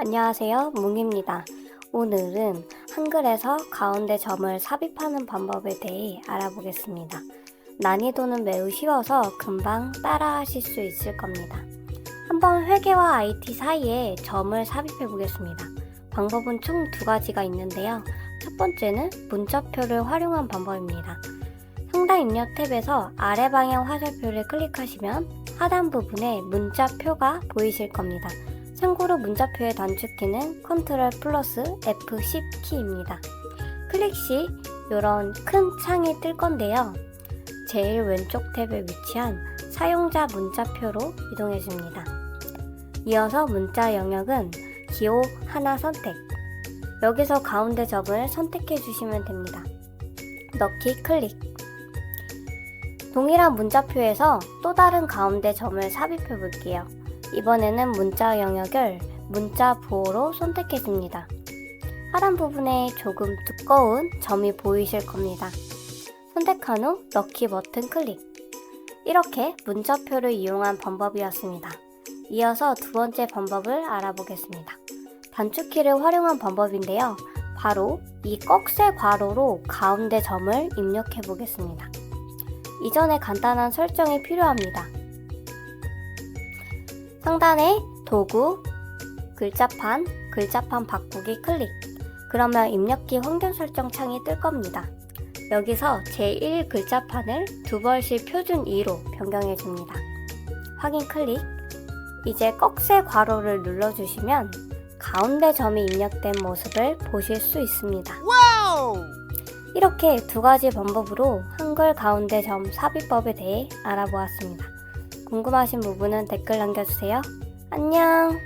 안녕하세요. 뭉입니다. 오늘은 한글에서 가운데 점을 삽입하는 방법에 대해 알아보겠습니다. 난이도는 매우 쉬워서 금방 따라 하실 수 있을 겁니다. 한번 회계와 IT 사이에 점을 삽입해 보겠습니다. 방법은 총 두 가지가 있는데요. 첫 번째는 문자표를 활용한 방법입니다. 상단 입력 탭에서 아래 방향 화살표를 클릭하시면 하단 부분에 문자표가 보이실 겁니다. 참고로 문자표의 단축키는 컨트롤 플러스 F10 키입니다. 클릭 시 이런 큰 창이 뜰 건데요. 제일 왼쪽 탭에 위치한 사용자 문자표로 이동해 줍니다. 이어서 문자 영역은 기호 하나 선택. 여기서 가운데 점을 선택해 주시면 됩니다. 넣기 클릭. 동일한 문자표에서 또 다른 가운데 점을 삽입해 볼게요. 이번에는 문자 영역을 문자 부호로 선택해 줍니다. 하단 부분에 조금 두꺼운 점이 보이실 겁니다. 선택한 후 넣기 버튼 클릭. 이렇게 문자표를 이용한 방법이었습니다. 이어서 두 번째 방법을 알아보겠습니다. 단축키를 활용한 방법인데요. 바로 이 꺽쇠 괄호로 가운데 점을 입력해 보겠습니다. 이전에 간단한 설정이 필요합니다. 상단에 도구, 글자판, 글자판 바꾸기 클릭. 그러면 입력기 확률 설정 창이 뜰 겁니다. 여기서 제1 글자판을 두 벌씩 표준 2로 변경해 줍니다. 확인 클릭. 이제 꺽쇠 괄호를 눌러주시면 가운데 점이 입력된 모습을 보실 수 있습니다. 이렇게 두 가지 방법으로 한글 가운데 점 삽입법에 대해 알아보았습니다. 궁금하신 부분은 댓글 남겨주세요. 안녕!